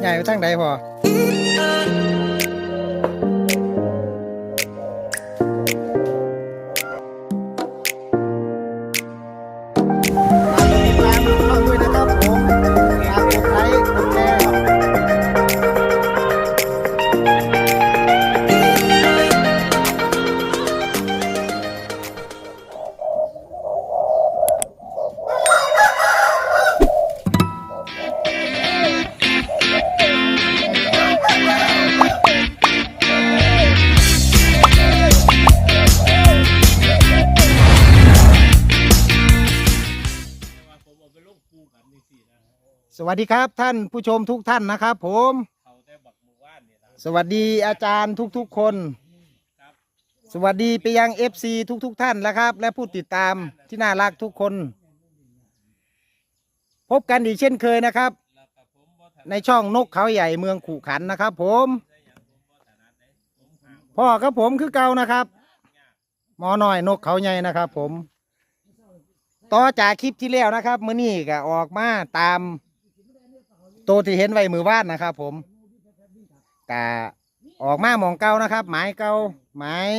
ใหญ่ไปทางใดพอ สวัสดีครับท่านผู้ชมทุกท่านนะครับ ผม สวัสดีอาจารย์ทุกๆคน สวัสดีไปยัง FC ทุกๆท่านแล้วครับ และผู้ติดตามที่น่ารักทุกคน พบกันอีกเช่นเคยนะครับ ในช่องนกเขาใหญ่เมืองขู่ขันนะครับ ผมพ่อครับผมคือเก่านะครับ หมอหน่อยนกเขาใหญ่นะครับ ผม ต่อจากคลิปที่แล้วนะครับ มื้อนี้ก็ออกมาตาม ตัวที่เห็นไว้มือวาดนะครับ ผมกะออกมาหมองเก่านะครับ หมายเก่าหมาย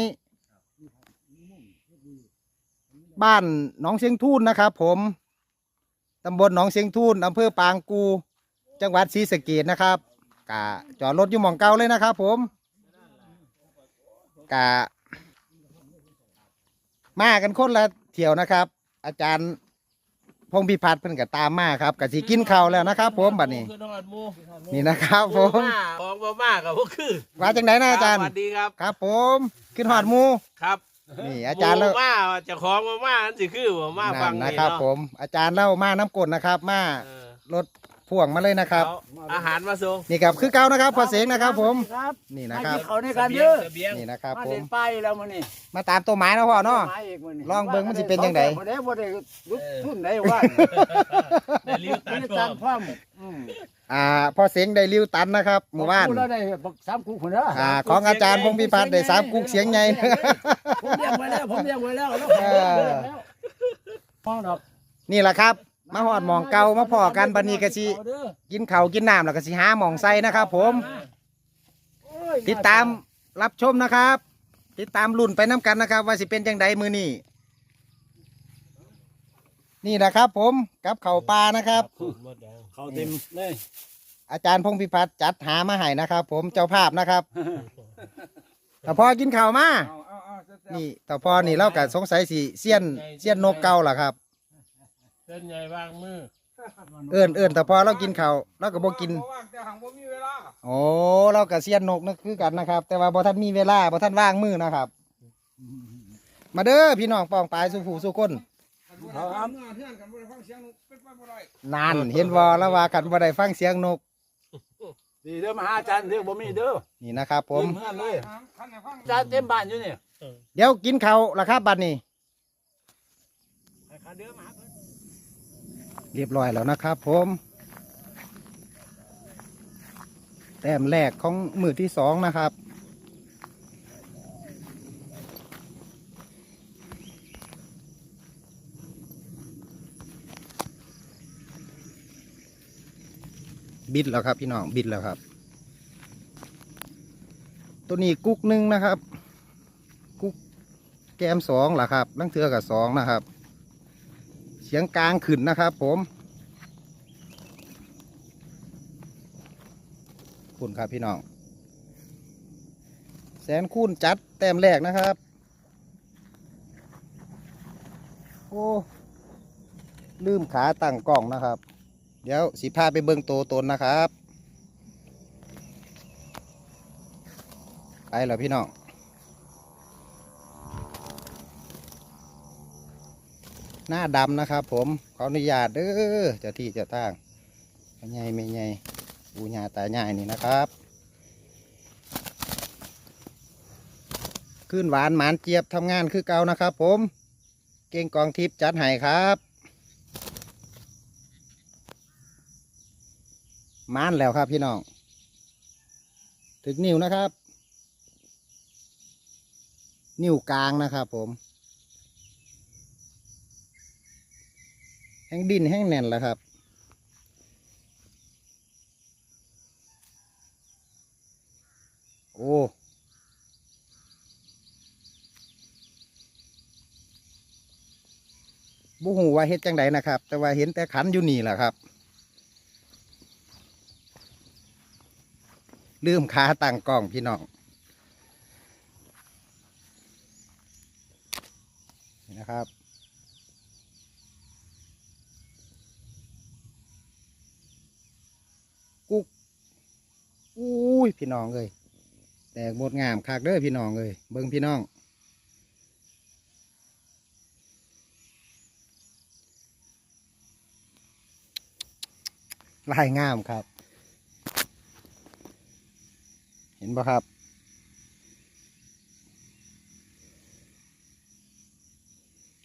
บ้านหนองเชียงทูนนะครับ ผมตำบลหนองเชียงทูนอำเภอปางกู จังหวัดศรีสะเกษนะครับกะจอดรถอยู่หมองเก่าเลยนะครับ ผมกะมากันคนละเที่ยวนะครับ อาจารย์ พงพิพัฒน์เพิ่นก็ตามมาครับกะสิกินข้าวแล้วนะครับ ผมบัดนี้ คือนอนหมูนี่นะครับผมมาของบ่มากับพวกคือว่าจังไดนะอาจารย์ สวัสดีครับ ครับผมขึ้นหอดหมูครับนี่อาจารย์หแล้วมูมาเจะของบ่มาอันสิคือบ่มาฟันั่งนนี่นะครับเนาะผมอาจารย์เล่ามาน้ำกลดนะครับ มาเออรถ พ่วงมาเลยนะครับ เอาอาหารมาส่งนี่ครับคือเก่านะครับพอเสียงนะครับ ผม ครับนี่มานะครับ กินเขาในเสการบีเยยงอะเสบียงนี่นะครับมาผเล่มนป้ายแล้วมันนี่มาตามตัวหมายนะพ่อเนาะ มาอีกมันนี่ลองเบิ่งมันสิเป็นจังใด บ่ได้บ่ได้ลุกทุนได้ว่าได้ริ้วตัไม่ดได้พร้ตาอมมความอืมอ่าพอเสียงได้ริ้วตันนะครับหมู่บ้านกูแล้วได้บักสามกูคนละอ่าของอาจารย์พงพิพัฒน์ได้สามกุกเสียงใหญ่ ผมเลี้ยงไว้แล้วผมเลี้ยงไว้แล้วแล้วเออพ่อดอกนี่แหละครับ มาหอดหมองเก่ามาพอกันบันนี้กะสิเอาเด้อกินข้าวกินน้ำแล้วก็สิหาหมองใส่นะครับ ผมโอ้ยติดตามรับชมนะครับ ติดตามรุ่นไปน้ำกันนะครับ ว่าสิเป็นจังใดมือนี่นี่นะครับ ผมกับเข่าวปลานะครับ เขาเต็มเลยอาจารย์พงพิพัฒน์จัดหามาให้นะครับ ผมเจ้าภาพนะครับแต่พอกินข้าวมา นี่แต่พอนี่เราก็สงสัยสิเสี้ยนเสี้ยนนกเก่าล่ะครับเส้นใหญ่วางมือเอิ้นเอิ้นแต่พอเรากินข้าวเราก็บ่กินโอ้เราก็เสี้ยนนกนั่นคือกันนะครับ แต่ว่าบ่ท่านมีเวลาบ่ท่านว่างมือนะครับ มาเด้อพี่น้องปองปลายสุผู้สุคนเอาครับนานเห็นวอแล้วว่ากันบ่ได้ฟังเสียงนกดีเด้อมาหาอาจารย์เด้อบ่มีเด้อนี่นะครับผมเต็เฮือนเลยอาจารย์เต็มบ้านอยู่นี่เดี๋ยวกินข้าวละครับบัดนี้ขาเด้อมาหา เรียบร้อยแล้วนะครับผม แต้มแรกของมือที่สองนะครับ บิดแล้วครับพี่น้องบิดแล้วครับ ตัวนี้กุ๊กหนึ่งนะครับ กุ๊กแกมสองล่ะครับลังเทือกับสองนะครับ สียงกลางขึ้นนะครับผมคุณครับพี่น้อง แสนคูณจัดแต้มแรกนะครับ โอ้ลืมขาตั้งกล้องนะครับ เดี๋ยวสิพาไปเบิ่งโตตนนะครับ ไปแล้วพี่น้อง หน้าดำนะครับผมขออนุญาตเด้อเจ้าที่เจ้าทางไม่ใหญ่ไม่ใหญ่ปูญาตาใหญ่นี่นะครับขึ้นหวานหมานเจี๊ยบทำงานคือเก่านะครับผม เก่งกองทิพย์จัดให้ครับมานแล้วครับพี่น้อง ถึงนิ้วนะครับ นิ้วกลางนะครับผม แห้งดินแห้งแน่นแล้วครับ โอ้บุหูว่าเฮ็ดจังไดนะครับ แต่ว่าเห็นแต่ขันอยู่นี่แหละครับ ลืมขาต่างกล้องพี่น้องนะครับ อุ้ยพี่น้องเอ้ยแตกหมดงามคักเด้อพี่น้องเอ้ยเบิ่งพี่น้อง ลายงามครับ เห็นปะครับ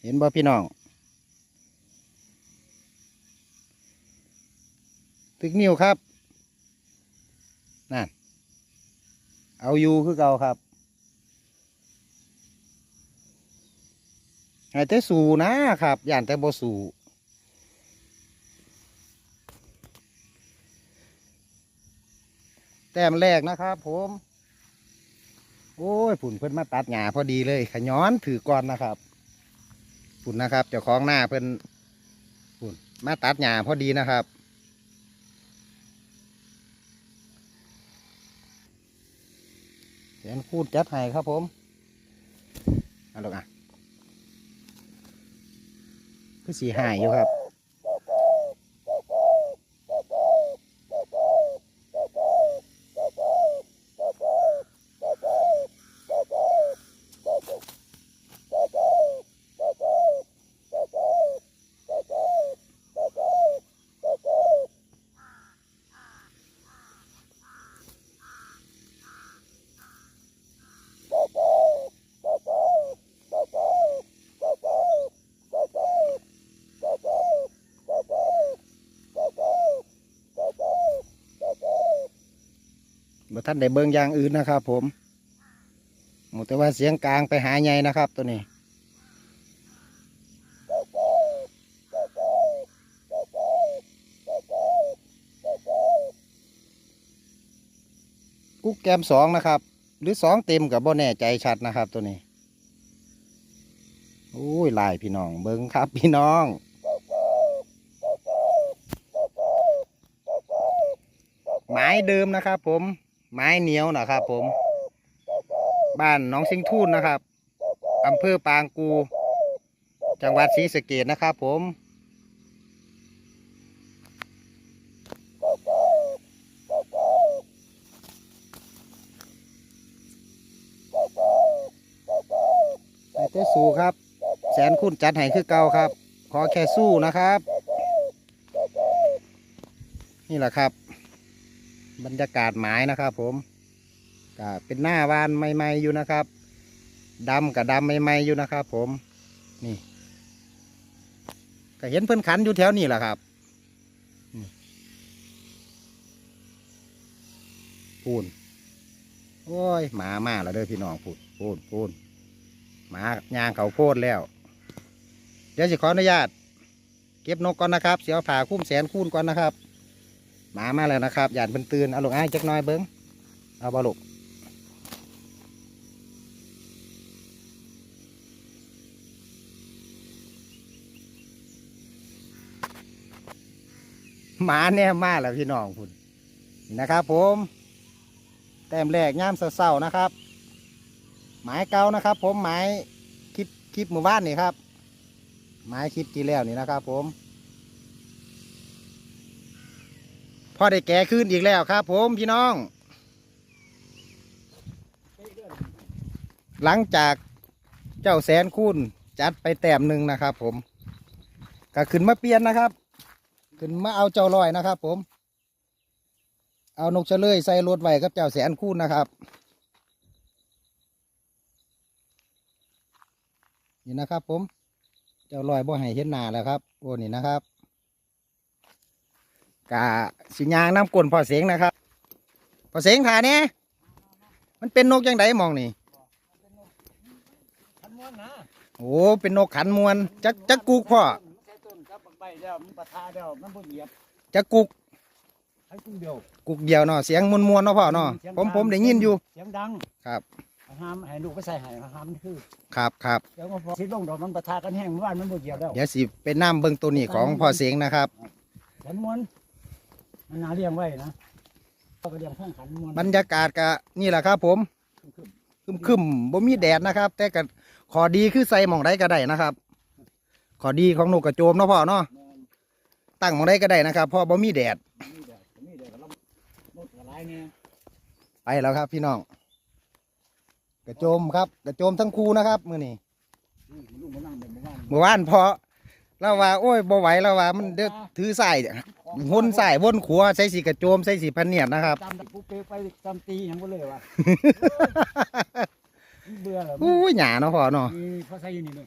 เห็นบ่พี่น้อง ตึกนิ้วครับ นั่น เอาอยู่คือเก่าครับให้แต่สู่นะครับย่านแต่บ่สู่แต้มแรกนะครับผม โอ้ยผุ่นเพิ่นมาตัดหญ้าพอดีเลย ขย้อนถือก่อนนะครับผุ่นนะครับเจ้าของหน้าเพิ่นผุ่นมาตัดหญ้าพอดีนะครับ แสนพูดจัดให้ครับผมเอาลูกอะคือสีหายอยู่ครับ ท่านได้เบิ่งอย่างอื่นนะครับ ผมหมแต่ว่าเสียงกลางไปหาใหญ่นะครับ ตัวนี้กุ๊กแกมสองนะครับ หรือสองเต็มกับบ่แน่ใจชัดนะครับ ตัวนี้โอ้ยลายพี่น้องเบิ่งครับ พี่น้องไม้เดิมนะครับผม ไม้เหนียวนะครับ ผม บ้านน้องสิงทูนนะครับอำเภอปางกู จังหวัดศรีสะเกดนะครับ ผมไอ้เต้สู้ครับ แสนคุณจัดให้คือเก่าครับ ขอแค่สู้นะครับ นี่แหละครับ บรรยากาศหมายนะครับ ผมก็เป็นหน้าวานใหม่ๆอยู่นะครับดำกับดำใหม่ๆอยู่นะครับ ผมนี่ก็เห็นเพื่อนขันอยู่แถวนี้แหละครับพูนโอ้ยหมามาแล้วเด้อพี่น้องพูดพูนพูนหมายางเขาโพดแล้ว เดี๋ยวสิขออนุญาต เก็บนกก่อนนะครับ เสียวผ่าคุ้มแสนคูณก่อนนะครับ หมามาแล้วนะครับหยาดเป็นตื่นเอาลูกอ้ายจักน้อยเบิ้งเอาบอลูกหมาเนี่ยมาแล้วพี่น้องคุณนนะครับ ผม แต้มแรกย่ามเศร้าๆนะครับ หมายเก่านะครับ ผมหมายคลิปคลิปหมู่บ้านนี่ครับ หมายคลิปที่แล้วนี่นะครับ ผม พ่อได้แก่ขึ้นอีกแล้วครับ ผมพี่น้อง หลังจากเจ้าแสนคูณจัดไปแต้มหนึ่งนะครับ ผมก็ขึ้นมาเปลี่ยนนะครับ ขึ้นมาเอาเจ้าลอยนะครับ ผม เอานกเฉลยใส่รถไว้กับเจ้าแสนคูณนะครับนี่นะครับ ผม เจ้าลอยบ่ให้เห็นหน้าแล้วครับ โอ้นี่นะครับ กะสิยางน้ำกลนพอเสียงนะครับ พอเสียงถ่ายเนี่ยมันเป็นนกยังไงมองนี่ขันม้วนนะโอ้เป็นนกขันมวนจักจักกุกพ่อใช้ต้นกับใบแล้วมันปะทาแล้วมันบ่เหยียบจักกุกให้กุ้งเดียวกุกเดียวเนาะเสียงมวนมวนๆเนาะพ่อเนาะผมผมได้ยินอยู่เสียงดังครับอันห้ามให้ลูกไปใส่ให้ห้ามมันคือครับครับเดี๋ยวก็พอสิลงดอกมันปะทะกันแห้งเมื่อวานมันบ่เหยียบแล้วเดี๋ยวสิไปน้ำเบิ่งตัวนี้ของพ่อเสียงนะครับขันมวน มันน่าเลี้ยงไว้นะเขาก็เลี้ยงข้างขันมวนบรรยากาศก็นี่แหละครับผมคึมคึมๆบ่มีแดดนะครับ แต่ก็ขอดีคือใส่หมองใดก็ได้นะครับ ขอดีของนกกระโจมเนาะพ่อเนาะตั้งหมองใดก็ได้นะครับเพราะบ่มีแดดมีแดดมีแดดก็ลำมดกระไรเนี่ยไปแล้วครับ พี่น้อง กระโจมครับ กระโจมทั้งคู่นะครับ มื้อนี้นี่ลูกมานั่งแบบเมื่อวานเมื่อวานพอ เราว่าโอ้ยบ่ไหวแล้วว่ามันเดี๋ยวถือสายวนสายวนขัวใส่สีกระโจมใส่สีพันเนียดนะครับจำปุ๊บเปไปจำตีอย่างบ่เลยว่ะเบื่อแล้วอู้ยหยาเนาะพ่อเนาะนี่เขาใส่อยู่นี่เลย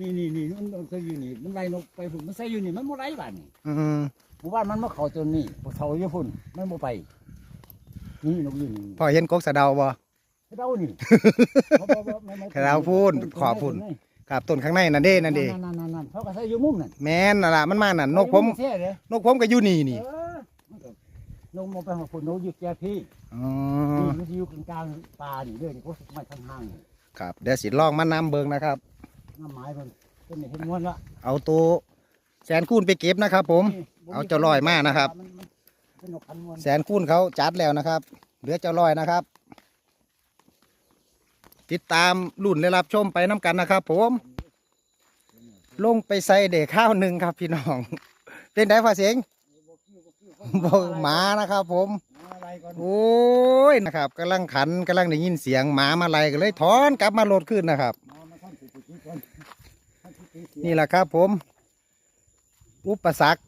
นี่นี่นี่มันมันใส่อยู่นี่มันไล่นกไปพุ่นมันใส่อยู่นี่มันบ่ไล่บ้านนี่อืมหมู่บ้านมันมาเข้าจนนี่บ่เข้าอยู่พุ่นมันบ่ไปนี่นกอยู่นี่พ่อเห็นกกสะเดาบ่กระเดานี่กระเดาพูนขอบพูน ครับต้นข้างในนั่นเด้นั่นเด้นั่นนั่นนั่นเขาก็ใส่อยู่มุมนั่นแม่นน่ะล่ะมันมานั่นนกผมเท่เลยนกผมก็อยู่นี่นี่เออมันก็นกมองไปหาคนนกอยู่แก่พี่อ๋อนี่มันอยู่กลางๆป่านี่เด้อนี่ก็ไม่ทางห้างนี่ครับเดี๋ยวสิลองมานำเบิงนะครับ น้ำไม้เพิ่นเป็นเห็นม้วนละเอาตัวแสนคูณไปเก็บนะครับ ผม นี่บ่เอาเจ้าลอยมานะครับ มันมันเป็นนกพันม้วนแสนคูณเขาจัดแล้วนะครับ เหลือเจ้าลอยนะครับ ติดตามรุ่นและรับชมไปน้ำกันนะครับผม ลงไปใส่เด็กข้าวหนึ่งครับพี่น้อง เป็นไดฟ้าเสียงบอกหมานะครับผมอะไรก่อนโอ้ยนะครับกำลังขันกำลังได้ยินเสียงหมามาไล่ก็เลยถอนกลับมาโหลดขึ้นนะครับมามาท่านสิสิสิก่อนท่านสิสิสินี่แหละครับผม อุปสรรค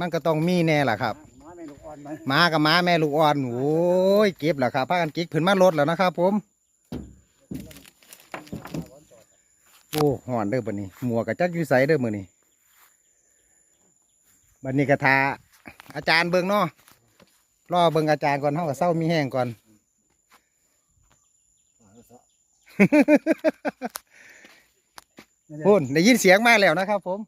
มันก็ต้องมีแน่แหละครับมาแม่ลูกอ่อนไหมหมากับหมาแม่ลูกอ่อนโอ้ยเก็บแล้วครับพากันกิกผืนมาลดแล้วนะครับผม โอ้ห่อนเด้อบันนี้ หมวกกับจักอยู่ใสเด้อมือนี้บันนี้กระทาอาจารย์เบิ่งเนาะรอเบิ่งอาจารย์ก่อนเฮากับเศร้ามีแห้งก่อนพูนได้ยินเสียงมาแล้วนะครับผม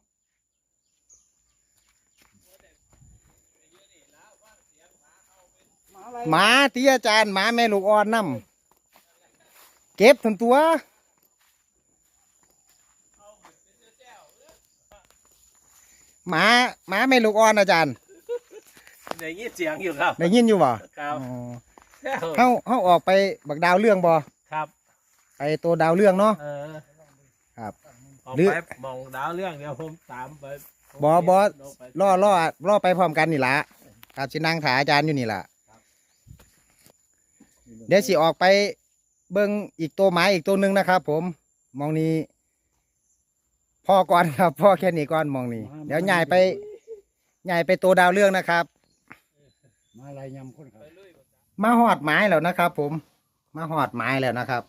หมาตีอาจารย์หมาแม่ลูกอ่อนนำเก็บถึงตัว หมาหมาแม่ลูกอ่อนอาจารย์ได้ยินเสียงอยู่ครับได้ยินอยู่บ่ครับอ๋อแล้เฮาเฮาออกไปบักดาวเรื่องบ่ครับไปตัวดาวเรื่องเนาะเออครับออกหรือ ไปมองดาวเรื่องเดี๋ยวผมตามไปผมบ่บ่ลงไปล่อล่อล่อไปพร้อมกันนี่ละครับสินั่งถาอาจารย์อยู่นี่ล่ะเดี๋ยวสิออกไปเบิ่งอีกตัวหมาอีกตัวหนึ่งนะครับผมมองนี้ พ่อก่อนครับพ่อแค่นี้ก่อนมองนี้เดี๋ยวใหญ่ไปใหญ่ไปตัวดาวเรื่องนะครับ มาอะไรยำคนครับมาหอดไม้แล้วนะครับ ผม มาหอดไม้แล้วนะครับ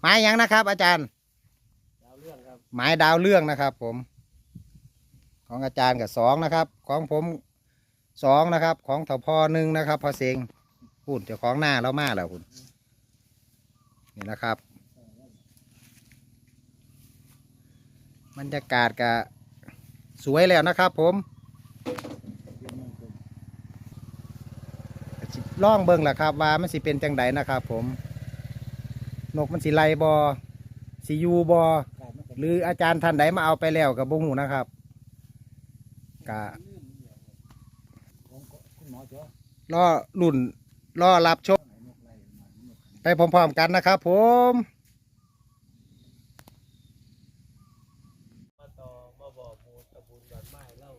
ไม้หยังนะครับ อาจารย์ ดาวเรื่องครับไม้ดาวเรื่องนะครับ ผม ของอาจารย์กับสองนะครับ ของผมสองนะครับ ของถพอหนึ่งนะครับ พอเซงพูดเจ้าของหน้าแล้วมาแล้วคุณนี่นะครับ บรรยากาศก็สวยแล้วนะครับผมล่องเบิ่งแหละครับ ว่ามันสิเป็นจังไดนะครับผม นกมันสิไลบอสิยูบอหรืออาจารย์ท่านใดมาเอาไปแล้วกับบุหูนะครับกะคุณหมอเจ้ารอรุ่นรอรับชมไปพร้อมๆกันนะครับผม มาต่อมาบอกมูลตะบุญดอนไม้เล่า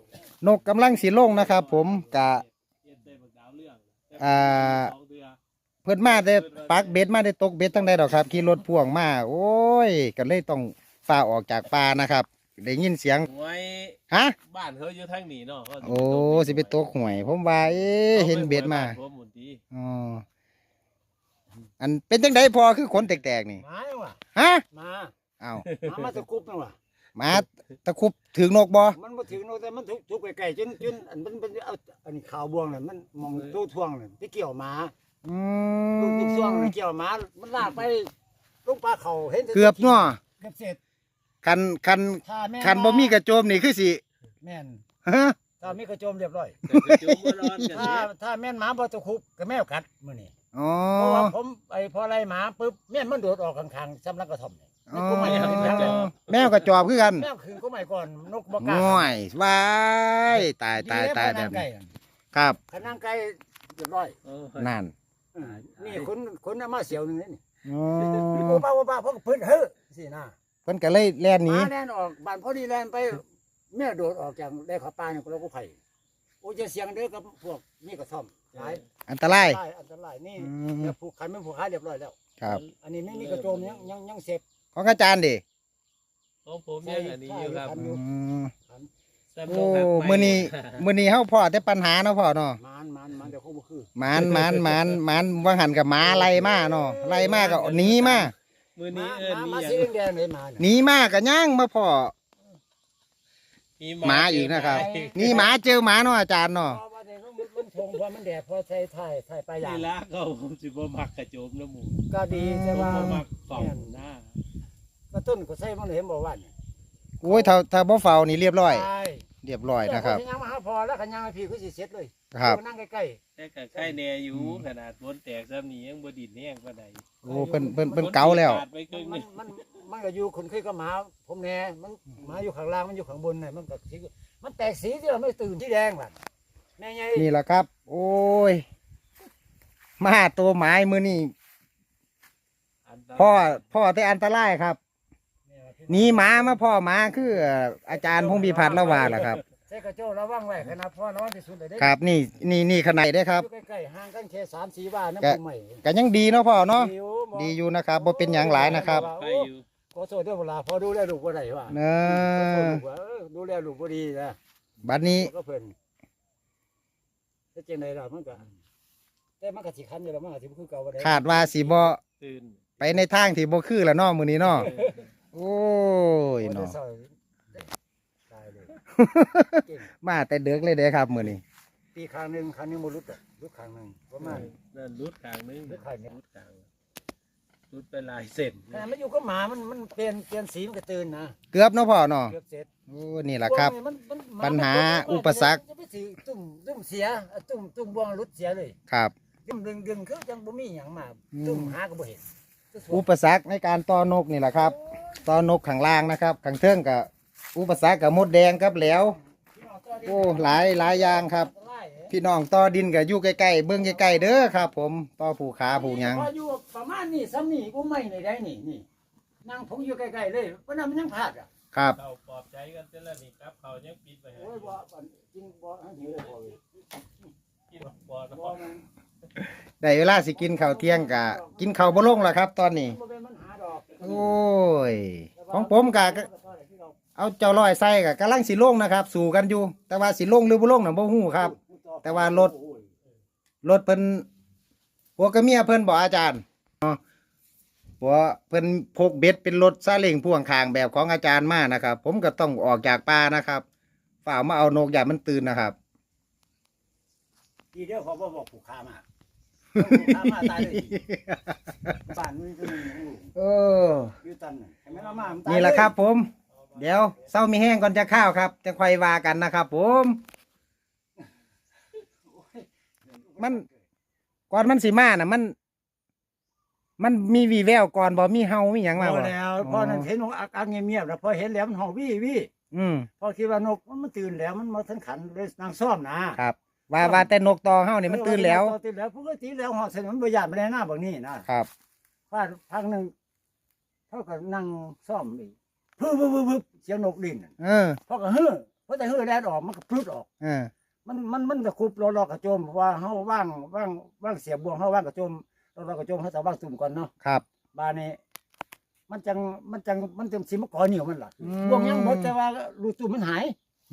นกกำลังสีลงนะครับ ผมกะเย็นเต้บักดาวเรื่องอ่าสองเดือนเพิ่นมาได้ปักเบ็ดมาได้ตกเบ็ดตั้งใดดอกครับขี่รถพ่วงมาโอ้ยก็เลยต้องฝ่าออกจากป่านะครับได้ยินเสียงไว้ฮะบ้านเขาอยู่ทางนี้เนาะก็โอ้สิไปตกหวย ผมว่าเอ๊ะเห็นเบ็ดมาผมหมุนตีอ๋ออันเป็นจังไดพอคือขนแตกๆนี่มาว่ะฮะมาอ้าวมามาตะคุบนั่นว่ะ หมาตะคุบถึงนกบ่มันมาถึงโนแต่มันทุกทุกไกลๆจนจนอันมันเป็นเอาอันนี้ขาวบวงน่ะมันมองตู้ท่วงน่ะที่เกี่ยวหมาอืลูกมลูกช่วงน่ะเกี่ยวหมา มันลากไปลูกปลาเขาเห็นแต่เกือบเนาะเกือบเสร็จคันคันถ้าแม่คันบ่มีกระโจมนี่คือสิแม่นฮะถ้ามีกระโจมเรียบร้อยแต่กระจุมบ่ร้อนกันถ้าเนี่ยถ้าแม่นหมาบ่ตะคุบก็แมวกัดมื้อนี้อ๋อเพราะว่าผมไอ้พอไล่หมาปุ๊บแม่นมันโดดออกข้างๆสำลักกระท่อมเนี่ย อ๋อกูไม่ขึ้นแล้วแมวกระจอบคือกันแม่ขึ้นก็ไม่ก่อนนกบ่กล้าง่วยว้ายตายตายตายแบบนี้ครับขนางไก่เรียบร้อยเออนั่นอ่านี่คนคนเอามาเสียวหนึงนี่อ๋อโอ้ป้าโอ้ป้าเพราะเพิ่นเฮ้อสินะเพิ่นก็เลยแล่นหนีมาแน่นออกบ้านพอดีแลนไปแม่โดดออกจากได้ขับปลาเนี่ยเราก็ไผ่โอ้จะเสียงเด้อกับพวกนี่กระท่อมหลายอันตรายอันตรายอันตรายนี่อืมเดี๋ยวผูกขันไม่ผูกขาเรียบร้อยแล้วครับ อันนี้ไม่มีกระโจมยังยังยังเสพ ของอาจารย์ดิของผมยังอันนี้อยู่ครับอืมแซ่บโอ้ต้องหักไมื้อนี้มื้อนี้เฮาพ่อแต่ปัญหาเนาะพ่อเนาะมานมานมานเดี๋ยวเขาบ่คือหมานหมานหมานหมานว่าหันกับหมาไล่มาเนาะไล่มาก็หนีมามือมานี้เอิ้นมานี่มายังสีแดงๆเลยมาหนีมาก็ย่างมาพ่อมีหมาอีกนะครับ นี่หมาเจอหมาเนาะอาจารย์เนาะเพราะว่าเดี๋ยวมันมันทงเพราะมันแดดพอใส่ถ่ายถ่ายไปอย่างนี่ละก็ผมสิบ่มักกระโจมน้ำหมูก็ดีผแต่มว่าบ่มักกล่องหน้า ก็ต้นก็ใส่มันเห็นบอกว่าเนี่ยโอ้ยถ้าถ้าบ่เฝ้านี่เรียบร้อยใช่เรียบร้อยนะครับยังมาหาพอแล้วขันยังให้พี่คือสิเสร็จเลยครับนั่งใกล้แต่ก็ใกล้แน่อยู่ขนาดฝนแตกซ้ำนี้ยังบ่ดินแห้งปานใดโอ้เพิ่นเพิ่นเพิ่นเก่าแล้วฝนไปครึ่งหๆมันึนงมันมันก็อยู่คนเคยก็หมาผมแน่มันหมาอยู่ข้างล่างมันอยู่ข้างบนเนี่ยมันก็สีมันแตกสีที่เราไม่ตื่นที่แดงล่ะแม่ใหญ่นี่แหละครับ โอ้ย มาตัวหมายมือนี่อันตรายพ่อพ่อแต่อันตรายครับ หนีหมามาพ่อหมาคืออาจารย์พงพิพัฒน์ละว่าล่ะครับใส่กระโจระวังไว้ขนาดพ่อระวังที่สุดเลยเด้ครับนี่นี่นี่ขนาดได้อครับ อยู่ใกล้ๆห่างกันแค่สามสี่บ้านแกะน้ำปูใหม่ก็ยังดีเนาะพ่อเนาะอยู่หมอดีอยู่นะครับบ่เป็นหยังหลายนะครับไปอยู่ขอโทษด้วยเวลาพอดูแลลูกบ่ได้ว่าเนขอโทษอลูกว่าเออดูแลลูกบ่ดีนะบัดนี้ก็เพิ่นแต่จังไดล่ะมันก็แต่มันก็สิคันอยู่แล้วมันก็สิบ่คือเก่าบ่ได้ คาดว่าสิบ่ตื่นไปในทางที่บ่คือละเนาะมื้อนี้เนาะ โอ้ยเนาะโอ้ได้ตายเลยเก่งมาแต่เด็กเลยเด้อครับมื้อนี้ปีครั้งหนึงครั้งหนึงบ่หลุดดอกหลุดครั้งหนึงประมาณ นั่นรุดกลางนึงรุดข้างนึงรุดกลางรุดไปหลายเส้นขณะมันอยู่กับหมามันมันเปลี่ยนเปลี่ยนสีมันก็ตื่นนะเกือบเนาะพ่อเนาะเกือบเสร็จโอ้นี่แหละครับวงนี่มันมันมปัญหามันอุปสรรคจะไปสิตุ่มตุ่มเสียตุ่มตุ่มบวงหลุดเสียเลยครับ ดึงดึงดึงคือจังบ่มีหยังมาอืมตุ่มหาก็บ่เห็น อุปสรรคในการต่อนกนี่แหละครับต่อนกข้างล่างนะครับข้างเทิงกับอุปสรรคกับมดแดงครับแหล้ว โอ้หลายหลายอย่างครับ พี่น้องต่อดินกับอยู่ใกล้ๆเบื้องใกล้ๆเด้อครับ ผมต่อผูขาผูหยังพออยู่ประมาณนี้ซ้ำนี่กูไม่ในได้นี่นี่นั่งผมอยู่ใกล้ๆเลยเพราะนั้นมันยังพลาดอะครับเราปลอบใจกันแต่ละนี่ครับเขายังปิดไปให้โอ้ยบ่บ่จริงบ่อันนี้เลยบ่เว้ยกินบ่บ่เนาะมัน ได้เวลาสิกินข้าวเที่ยงกะ กินข้าวบ่ลงแล้วครับ ตอนนี้ โอ้ย ของผมกะเอาเจ้าลอยใส่กะกำลังสิลงนะครับ สู่กันอยู่ แต่ว่าสิลงหรือบ่ลงน่ะบ่ฮู้ครับ แต่ว่ารถรถเพิ่นผัวกับเมียเพิ่นบอกอาจารย์ผัวเพิ่นพกเบ็ดเป็นรถซาเล้งพ่วงข้างแบบของอาจารย์มานะครับ ผมก็ต้องออกจากป่านะครับฝ่ามาเอานกอย่ามันตื่นนะครับ ทีเดียวเขาบ่บอกผูกขามาก ขามาตายเลยบ้านมันก็มีอยู่เออ อยู่ตันน่ะเห็นไหมล่ะมามัตายนี่แหละครับ ผม เดี๋ยวเศร้ามีแห้งก่อนจะข้าวครับ จะค่อยว่ากันนะครับ ผม มัน ก่อนมันสิมาน่ะ มัน มันมีวีแววก่อนบ่มีเฮามีหยังมาพอบ่แล้วพอนั้นเห็นนกอาการเงียบๆแล้วพอเห็นแล้วมันเห่าวี่วี่อืมพอคิดว่านกมันตื่นแล้วมันมาทั้งขันเลยนางซ่อมนะ ครับ ว่าว่าแต่นกตอเฮานี่มันตื่นแล้ว เออตื่นแล้วปกติแล้วหอดเสนมันบ่ยานไปในหน้าบางนี้นะครับฟาดพักหนึ่งเท่ากับนั่งซ่อมอีกพึ่บพึ่บพึ่บพึ่บเสียงนกลิ้นน่ะเออพอก็เฮ้อพอแต่เฮ้อแลดออกมันก็พลุดออก เออ มันมันมันตะคุบรอรอกระโจมเพราะว่าเฮาว่างว่างว่างเสียบวงเฮาว่างกระโจมรอรอกระโจมเฮาจะว่างตุ่มก่อนเนาะครับ บานนี้มันจังมันจังมันจังสิมาก่อเหนียวมันล่ะอืม บวงยังหมดแต่ว่ารูตุ่มมันหาย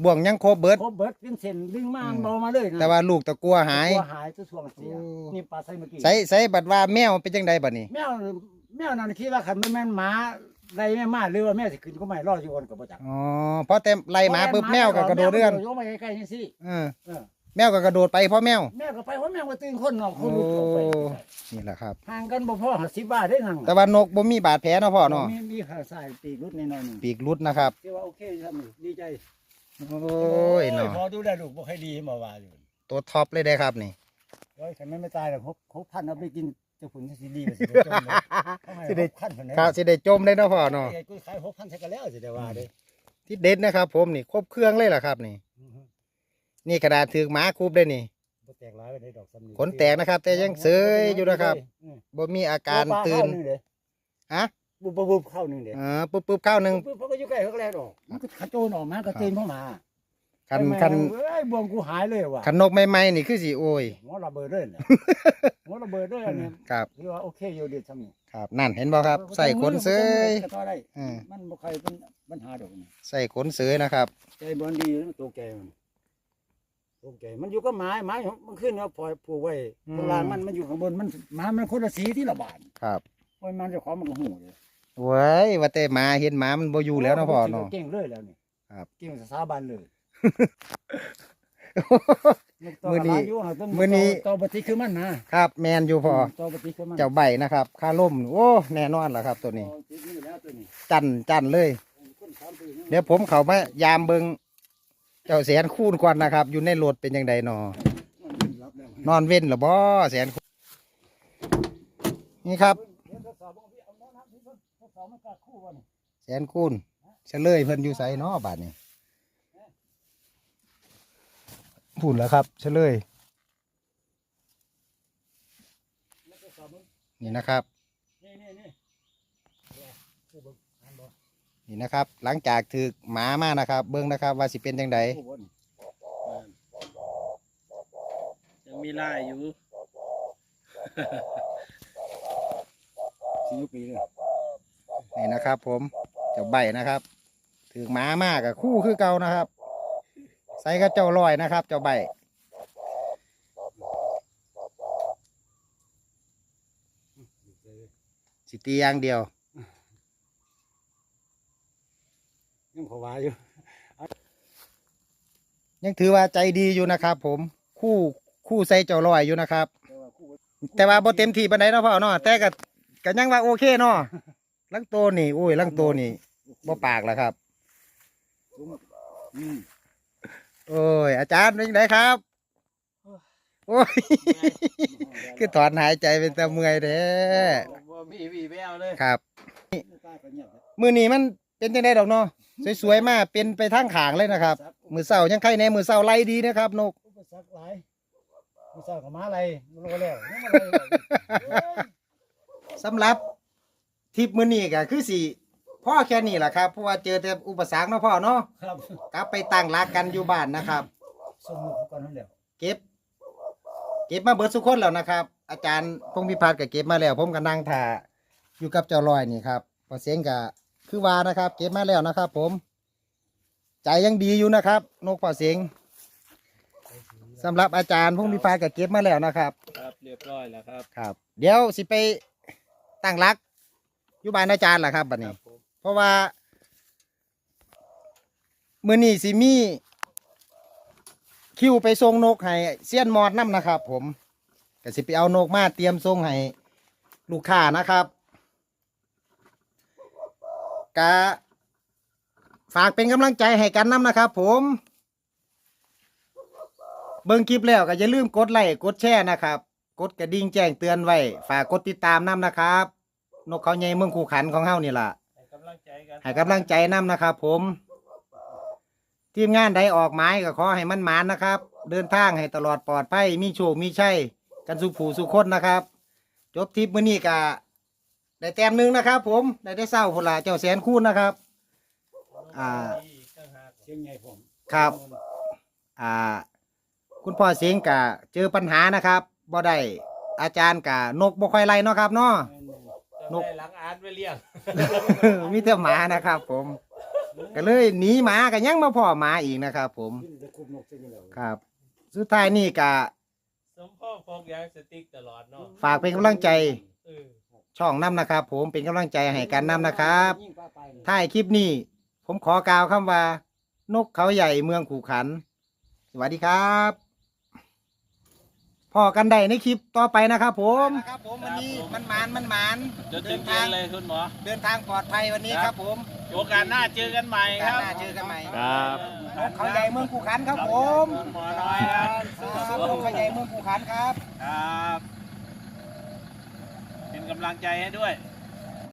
บ่วงยังครบเบิดพอเบิดเป็นเส้นดึงมาอืม เบามาเลยนะแต่ว่าลูกตะกัวหาย ตัวหายตัวช่วงเสียโอ้ นี่ปลาใส่เมื่อกี้ใส่ใส่บัดว่าแมวเป็นจังไดบัดนี้ แมวแมวนั่นคิดว่าคันมันแม่นหมาไรแม่มาหรือว่าแมวสิขึ้นก็ไม่รออยู่คนก็บ่จักอ๋อเพราะแต่ไล่หมาปุ๊บแมวก็กระโดดเรื่อนโยกมาใกล้ๆนี่สิเออเออแมวก็กระโดดไปเพราะแมว แมวก็ไปว่าแมวก็ตื่นคนเนาะคนลุกออกไปโอ้ นี่แหละครับ ห่างกันบ่พอ50บาทได้นั่งแต่ว่านกบ่มีบาดแผลเนาะพ่อเนาะมีมีขาสายปีกรุดในน้อยหนึงปีกรุดนะครับ ที่ว่าโอเคทำนี่ดีใจ โอ้ยเนาะพอดูแลลูกบ่ค่อยดีมาว่าอยู่ตัวท็อปเลยได้ครับนี่โอ้ยฉันไม่ไม่ตายหรอกหกหกพันเอาไปกินเจ้าขุนสิดีเลยสิได้จมเลยเขาให้สิได้หกพันเท่านั้นครับสิได้จมเลยเนาะพ่อเนาะไอ้กูขายหกพันใช่กันแล้วสิได้ว่าเด้ที่เด็ดนะครับ ผมนี่ครบเครื่องเลยล่ะครับ นี่อือฮึนี่กระดาษถือหมาคูบได้นี่บ่แตกหลายไปได้ดอกสำลีขนแตกนะครับ แต่ยังเสยอยู่นะครับอืมบ่มีอาการตื่นเข้าหงเด้ฮะ บุบบุบบุบเข้าหนึ่งเด้อ่าปุ๊บปุ๊บข้าวหนึ่งปุ๊บเขาก็อยู่ใกล้เขาก็แล้วดอกมันก็ขะโจนออกมากระเตนเข้ามาคันแม่คันเอ้ยบวมกูหายเลยว่ะคันนกใหม่ๆนี่คือสิโอ้ยหัวระเบิดเลยน่ะหัวระเบิดเลยอันนี้ครับถือว่าโอเคอยู่ดีทำนี่ครับนั่นเห็นบ่ครับ ใส่ขนเสยก็ต่อได้อืมมันบ่ใครเป็นปัญหาดอกนี่ใส่ขนเสยนะครับใจบอลดีนะตัวแกมันตัวแกมันอยู่กับไม้ไม้มันขึ้นว่าปล่อยผูกไว้อืมข้างล่างมันมันอยู่ข้างบนมันหมามันคนละสีที่ละบาทครับโอ้ยมันเจะของมันก็หูเลย เว้ยว่าแต่หมาเห็นหมามันบ่อยู่แล้วเนาะพ่อเนาะ เก่งเลยแล้วนี่ครับ เก่งสถาบันเลยมื้อนี้ยู่หาต้มื้อนี้ตัวปฏิคือมันนะครับ แมนอยู่พ่อตัวปฏิคือมันเจ้าใบนะครับค่าล่มโอ้แน่นอนล่ะครับตัวนี้ตัวติดนี่แล้วตัวนี้ จันจันเลยคนสามปีนี่เดี๋ยวผมเขามายามเบิงเจ้าแสนคูณก่อนนะครับ อยู่ในรถเป็นยังไงนอมันขึ้นรับแล้วนอนเว้นหรือบ่แสนคูณนี่ครับเดี๋ยวทดสอบ สอบมันกล้าคู่วะนี่แสนคูณเฉลยเพิ่นอยู่ไสเนาะบาดนี้พูดแล้วครับเฉลยแล้วทดสอบมึงนี่นะครับ นี่นี่นี่เนี่ยคู่เบิ่งอ่านบ่นี่นะครับ หลังจากถือหมามานะครับ เบิ่งนะครับว่าสิเป็นจังไดคู่บ่นี่ยังมีลายอยู่ สี่ปีเลย นี่นะครับ ผมเจ้าใบนะครับถือหมามากกับคู่คือเก่านะครับ ใส่กับเจ้าลอยนะครับ เจ้าใบสิตีอย่างเดียวยังขวาอยู่ยังถือว่าใจดีอยู่นะครับ ผมคู่คู่ใส่เจ้าลอยอยู่นะครับ แต่ว่าคู่บ่แต่ว่าบ่เต็มที่ปานใดเนาะพ่อเนาะแต่ก็ก็ยังว่าโอเคเนาะ ลังโตนี่โอ้ยลังโตนี่บ่ปากแล้วครับ อืมโอ้ย อาจารย์เป็นไงครับ โอ้ย คือถอนหายใจเป็นตะเมื่อยแท้บ่มีวีแววเลยครับไม่กล้าก็เงียบแล้วมือนี้มันเป็นจังไดดอกเนาะสวยๆมากเป็นไปทางขางเลยนะครับ มือเศร้ายังใครในมือเศร้าไล่ดีนะครับนกอุปสรรคหลายอุปสรรคกับม้าอะไรมันก็แล้วยังมาอะไรเอ้ยสำหรับ ทริปมือนี้ก็คือสิพ่อแค่นี้แหละครับเพราะว่าเจอแต่อุปสรรคเนาะพ่อเนาะครับกลับไปตั้งหลักกันอยู่บ้านนะครับ ส่งลูกเขาก่อนนั่นแหละเก็บ เก็บมาเบิดสุกคนแล้วนะครับ อาจารย์พงพิพัฒน์ก็เก็บมาแล้ว ผมก็นั่งถ่าอยู่กับเจ้าลอยนี่ครับพอเสียงก็คือว่านะครับ เก็บมาแล้วนะครับ ผม ใจยังดีอยู่นะครับ นกพอเสียงสำหรับอาจารย์พงพิพัฒน์ก็เก็บมาแล้วนะครับ ครับเรียบร้อยแล้วครับ ครับ เดี๋ยวสิไปตั้งรัก อยู่บ้านอาจารย์ล่ะครับบัดคนี้รับผมเพราะว่ามื้อนี้สิมีคิวไปส่งนกให้เซียนมอดน้ำนะครับ ผมก็สิไปเอานกมาเตรียมส่งให้ลูกค้านะครับกะฝากเป็นกำลังใจให้กันน้ำนะครับ ผม เบิ่งคลิปแล้วก็อย่าลืมกดไลค์กดแชร์นะครับ กดกระดิ่งแจ้งเตือนไว้ ฝากกดติดตามน้ำนะครับ นกเขาใหญ่เมืองคู่ขันของเฮานี่ล่ะให้กำลังใจกันให้กำลังใจนำนะครับผม ทีมงานใดออกหมายก็ขอให้มันหมานนะครับ เดินทางให้ตลอดปลอดภัยมีโชคมีชัยกันสุขผูสุขคนนะครับ จบทริปมื้อนี้ก็ได้แต้มหนึ่งนะครับ ผมได้ได้เศร้าพนละเจ้าแสนคูณนะครับ อ่าเชียงใหญ่ผมครับ อ่า คุณพ่อเสียงกะเจอปัญหานะครับบ่ได้อาจารย์กะนกบ่ค่อยไล่เนาะครับเนาะน กหลังอาร์ตไว้เลี้ยงมีแต่หมานะครับ ผม ก็เลยหนีหมาก็ยังมาพ่อหมาอีกนะครับ ผมขึ้นจะคุบนกเชียงใหญ่ครับ สุดท้ายนี่ก็สมพ่อพกยางสติ๊กตลอดเนาะฝากเป็นกำลังใจเออช่องน้ำนะครับ ผมเป็นกำลังใจให้กันน้ำนะครับยิ่งป้าไปนี่ ท้ายคลิปนี้ ผมขอกล่าวคำว่า นกเขาใหญ่เมืองขู่ขัน สวัสดีครับ พอกันได้ในคลิปต่อไปนะครับผมครับผมวันนี้มันหมานมันหมานจนถึงเย็นเลยคุณหมอ เดินทางปลอดภัยวันนี้ครับผมโอกาสหน้าเจอกันใหม่โอกาคสรับหน้าเจอกันใหม่ครับนกเขาใหญ่เมืองขู่ขันครับผมคุณหมอน้อยครับสู้ครับผมขยายเมืองภูขันครับ ครับ เป็นกำลังใจให้ด้วยค